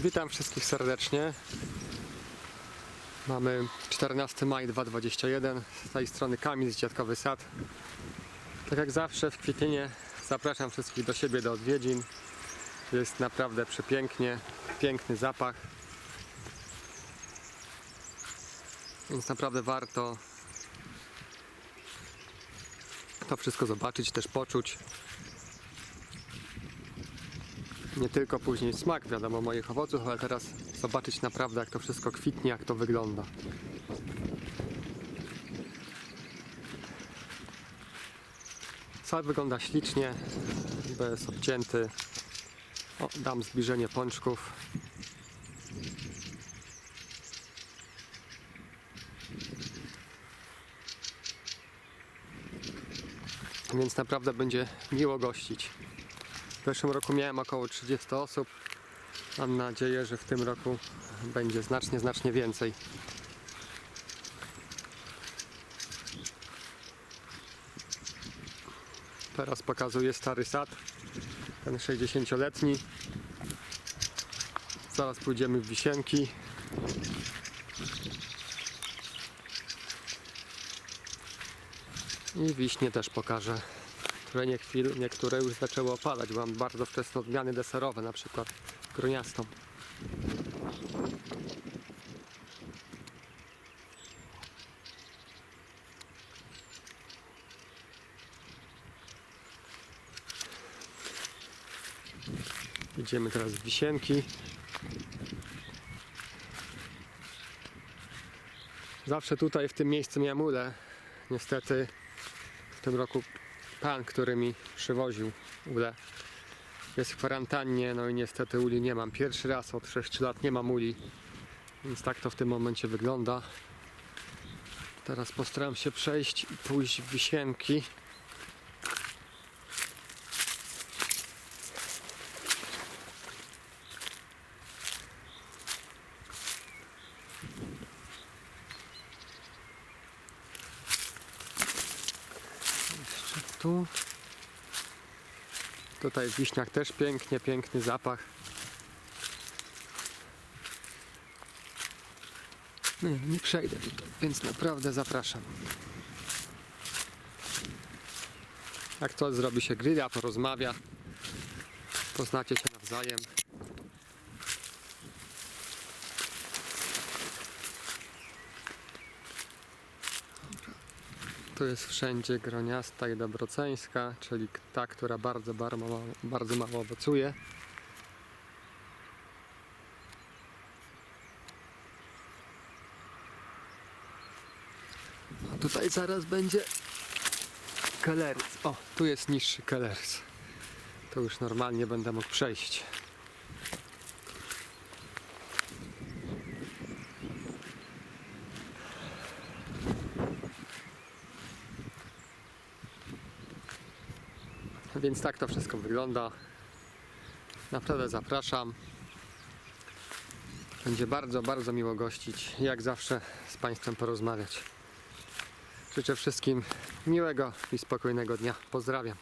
Witam wszystkich serdecznie. Mamy 14 maj 2021. Z tej strony Kamil z Dziadkowy Sad. Tak jak zawsze w kwietinie zapraszam wszystkich do siebie do odwiedzin. Jest naprawdę przepięknie, piękny zapach. Więc naprawdę warto to wszystko zobaczyć, też poczuć. Nie tylko później smak, wiadomo, moich owoców, ale teraz zobaczyć naprawdę jak to wszystko kwitnie, jak to wygląda. Sad wygląda ślicznie, bez obcięty. O, dam zbliżenie pączków. Więc naprawdę będzie miło gościć. W zeszłym roku miałem około 30 osób. Mam nadzieję, że w tym roku będzie znacznie, znacznie więcej. Teraz pokazuję stary sad, ten 60-letni. Zaraz pójdziemy w wisienki. I wiśnie też pokażę które nie chwil, niektóre już zaczęły opadać, bo mam bardzo wczesne odmiany deserowe, na przykład groniastą. Idziemy teraz w wisienki. Zawsze tutaj w tym miejscu miałem ulę. Niestety w tym roku pan, który mi przywoził ulę jest w kwarantannie, no i niestety uli nie mam. Pierwszy raz od 6 lat nie mam uli, więc tak to w tym momencie wygląda. Teraz postaram się przejść i pójść w wisienki. Tu. Tutaj w wiśniach też pięknie, piękny zapach. Nie, nie przejdę tutaj, więc naprawdę zapraszam. Jak to zrobi się grilla, porozmawia. Poznacie się nawzajem. Tu jest wszędzie groniasta i dobroceńska, czyli ta, która bardzo, bardzo, mało, bardzo mało owocuje. A tutaj zaraz będzie kelers. O, tu jest niższy kelers. To już normalnie będę mógł przejść. Więc tak to wszystko wygląda. Naprawdę zapraszam. Będzie bardzo, bardzo miło gościć. Jak zawsze z Państwem porozmawiać. Życzę wszystkim miłego i spokojnego dnia. Pozdrawiam.